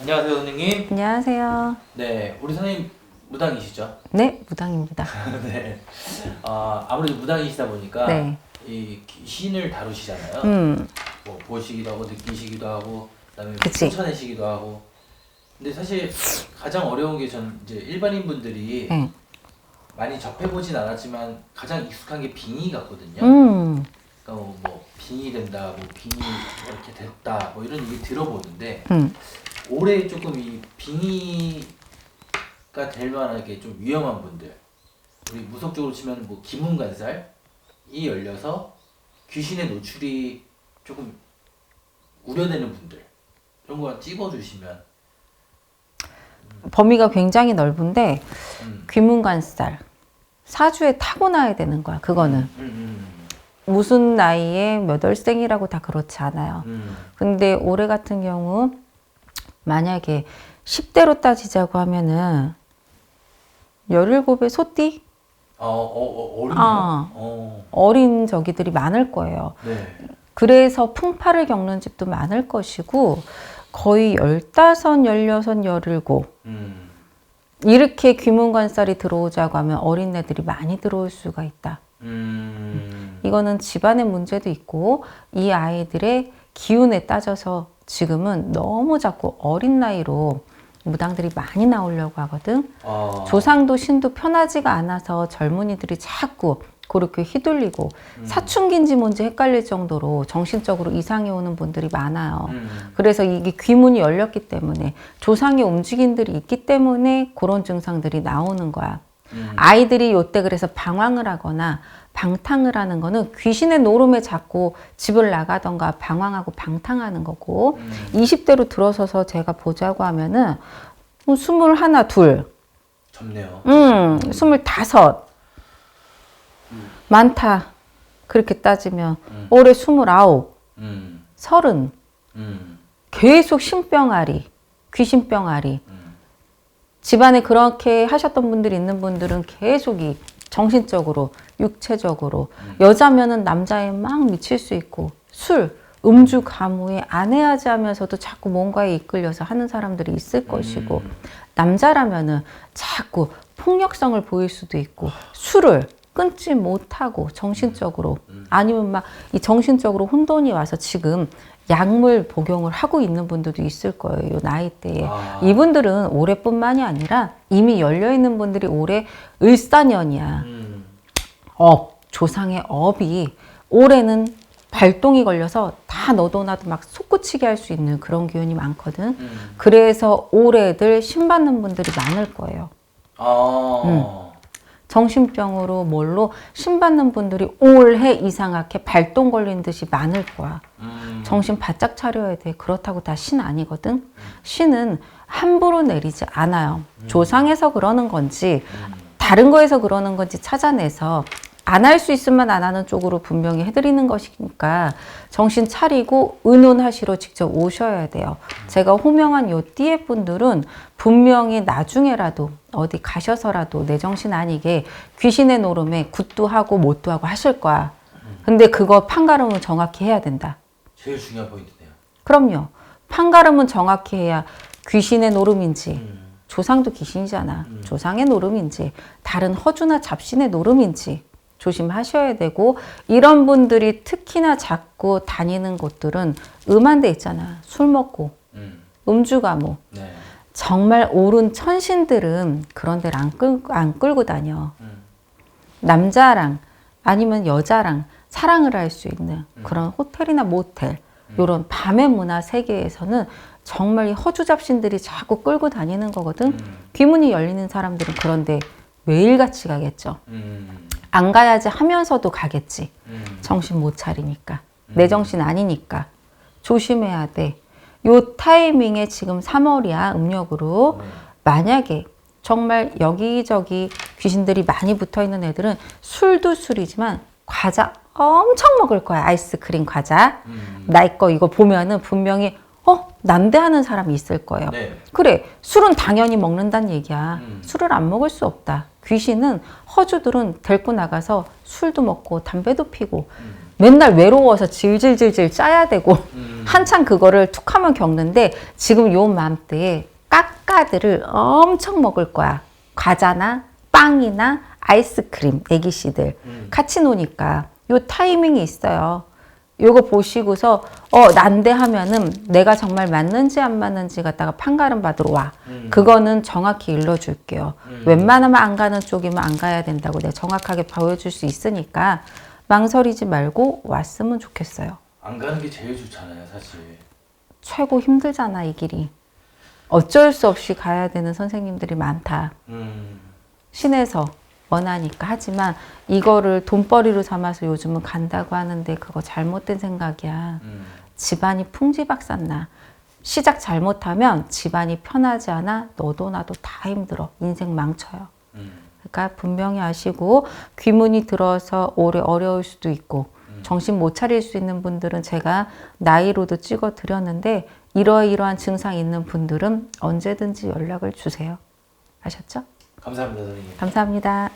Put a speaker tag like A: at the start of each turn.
A: 안녕하세요, 선생님.
B: 안녕하세요.
A: 네, 우리 선생님 무당이시죠?
B: 네, 무당입니다.
A: 네. 아, 아무래도 무당이시다 보니까
B: 네.
A: 이 신을 다루시잖아요.
B: 음,
A: 뭐 보시기도 하고 느끼시기도 하고 그다음에
B: 그치.
A: 쫓아내시기도 하고. 근데 사실 가장 어려운 게 전 이제 일반인 분들이
B: 네.
A: 많이 접해보진 않았지만 가장 익숙한 게 빙의 같거든요.
B: 음,
A: 그러니까 뭐, 뭐 빙의 된다, 뭐 빙의 이렇게 됐다, 뭐 이런 얘기 들어보는데
B: 음.
A: 올해 조금 이 빙의가 될 만하게 좀 위험한 분들 우리 무속적으로 치면 뭐 기문간살이 열려서 귀신의 노출이 조금 우려되는 분들 이런 거 찍어주시면
B: 범위가 굉장히 넓은데
A: 음,
B: 귀문관살 사주에 타고나야 되는 거야. 그거는
A: 음, 음,
B: 무슨 나이에 몇 월생이라고 다 그렇지 않아요.
A: 음,
B: 근데 올해 같은 경우 만약에 10대로 따지자고 하면은 17의 소띠
A: 어, 어, 어?
B: 아.
A: 어,
B: 어린 저기들이 많을 거예요.
A: 네.
B: 그래서 풍파를 겪는 집도 많을 것이고 거의 15, 16, 17
A: 음,
B: 이렇게 귀문관살이 들어오자고 하면 어린애들이 많이 들어올 수가 있다.
A: 음,
B: 이거는 집안의 문제도 있고 이 아이들의 기운에 따져서 지금은 너무 자꾸 어린 나이로 무당들이 많이 나오려고 하거든.
A: 어,
B: 조상도 신도 편하지가 않아서 젊은이들이 자꾸 그렇게 휘둘리고
A: 음.
B: 사춘기인지 뭔지 헷갈릴 정도로 정신적으로 이상이 오는 분들이 많아요.
A: 음,
B: 그래서 이게 귀문이 열렸기 때문에 조상의 움직임들이 있기 때문에 그런 증상들이 나오는 거야.
A: 음,
B: 아이들이 요때 그래서 방황을 하거나 방탕을 하는 거는 귀신의 노름에 잡고 집을 나가던가 방황하고 방탕하는 거고
A: 음,
B: 20대로 들어서서 제가 보자고 하면은 뭐 스물 하나 둘,
A: 좋네요.
B: 음, 스물 다섯. 많다. 그렇게 따지면
A: 음.
B: 올해 스물아홉,
A: 음,
B: 서른.
A: 음,
B: 계속 신병아리, 귀신병아리.
A: 음.
B: 집안에 그렇게 하셨던 분들이 있는 분들은 계속 이 정신적으로, 육체적으로. 여자면은 남자에 막 미칠 수 있고 술, 음주 가무에 아내하지 하면서도 자꾸 뭔가에 이끌려서 하는 사람들이 있을 것이고 남자라면은 자꾸 폭력성을 보일 수도 있고 술을 끊지 못하고 정신적으로 아니면 막 이 정신적으로 혼돈이 와서 지금 약물 복용을 하고 있는 분들도 있을 거예요. 이 나이대에.
A: 아.
B: 이분들은 올해뿐만이 아니라 이미 열려 있는 분들이 올해 을사년이야.
A: 음,
B: 업, 조상의 업이 올해는 발동이 걸려서 다 너도 나도 막 솟구치게 할 수 있는 그런 기운이 많거든.
A: 음.
B: 그래서 올해들 신받는 분들이 많을 거예요.
A: 아,
B: 정신병으로 뭘로 신받는 분들이 올해 이상하게 발동 걸린 듯이 많을 거야.
A: 음,
B: 정신 바짝 차려야 돼. 그렇다고 다 신 아니거든. 신은 함부로 내리지 않아요. 조상에서 그러는 건지 다른 거에서 그러는 건지 찾아내서 안 할 수 있으면 안 하는 쪽으로 분명히 해드리는 것이니까 정신 차리고 의논하시러 직접 오셔야 돼요. 제가 호명한 요 띠의 분들은 분명히 나중에라도 어디 가셔서라도 내 정신 아니게 귀신의 노름에 굿도 하고 못도 하고 하실 거야. 근데 그거 판가름은 정확히 해야 된다.
A: 제일 중요한 포인트네요.
B: 그럼요. 판가름은 정확히 해야 귀신의 노름인지
A: 음,
B: 조상도 귀신이잖아. 조상의 노름인지 다른 허주나 잡신의 노름인지 조심하셔야 되고 이런 분들이 특히나 자꾸 다니는 곳들은 음한 데 있잖아. 술 먹고
A: 음,
B: 음주 가무.
A: 네.
B: 정말 옳은 천신들은 그런 데를 안, 끌, 안 끌고 다녀.
A: 음,
B: 남자랑 아니면 여자랑 사랑을 할 수 있는 그런 호텔이나 모텔 이런 밤의 문화 세계에서는 정말 이 허주 잡신들이 자꾸 끌고 다니는 거거든. 귀문이 열리는 사람들은 그런데 매일같이 가겠죠.
A: 음,
B: 안 가야지 하면서도 가겠지.
A: 음,
B: 정신 못 차리니까. 내 정신 아니니까. 조심해야 돼. 요 타이밍에 지금 3월이야, 음력으로.
A: 네.
B: 만약에 정말 여기저기 귀신들이 많이 붙어 있는 애들은 술도 술이지만 과자 엄청 먹을 거야. 아이스크림 과자.
A: 음,
B: 나이 거 이거 보면은 분명히 어? 난데하는 사람이 있을 거예요.
A: 네.
B: 그래, 술은 당연히 먹는다는 얘기야.
A: 음.
B: 술을 안 먹을 수 없다. 귀신은 허주들은 데리고 나가서 술도 먹고 담배도 피고 맨날 외로워서 질질질질 짜야 되고
A: 음.
B: 한참 그거를 툭 하면 겪는데 지금 요 맘때에 깎아들을 엄청 먹을 거야. 과자나 빵이나 아이스크림, 애기 씨들.
A: 음.
B: 같이 노니까 요 타이밍이 있어요. 요거 보시고서 어 난데 하면은 내가 정말 맞는지 안 맞는지 갖다가 판가름 받으러 와.
A: 음.
B: 그거는 정확히 일러줄게요.
A: 음.
B: 웬만하면 안 가는 쪽이면 안 가야 된다고 내가 정확하게 보여줄 수 있으니까 망설이지 말고 왔으면 좋겠어요.
A: 안 가는 게 제일 좋잖아요, 사실.
B: 최고 힘들잖아 이 길이. 어쩔 수 없이 가야 되는 선생님들이 많다.
A: 음.
B: 신에서 원하니까 하지만 이거를 돈벌이로 삼아서 요즘은 간다고 하는데 그거 잘못된 생각이야.
A: 음.
B: 집안이 풍지박산나. 시작 잘못하면 집안이 편하지 않아. 너도 나도 다 힘들어. 인생 망쳐요.
A: 음.
B: 그러니까 분명히 아시고 귀문이 들어서 오래 어려울 수도 있고 정신 못 차릴 수 있는 분들은 제가 나이로도 찍어 드렸는데 이러이러한 증상 있는 분들은 언제든지 연락을 주세요. 아셨죠?
A: 감사합니다, 선생님.
B: 감사합니다.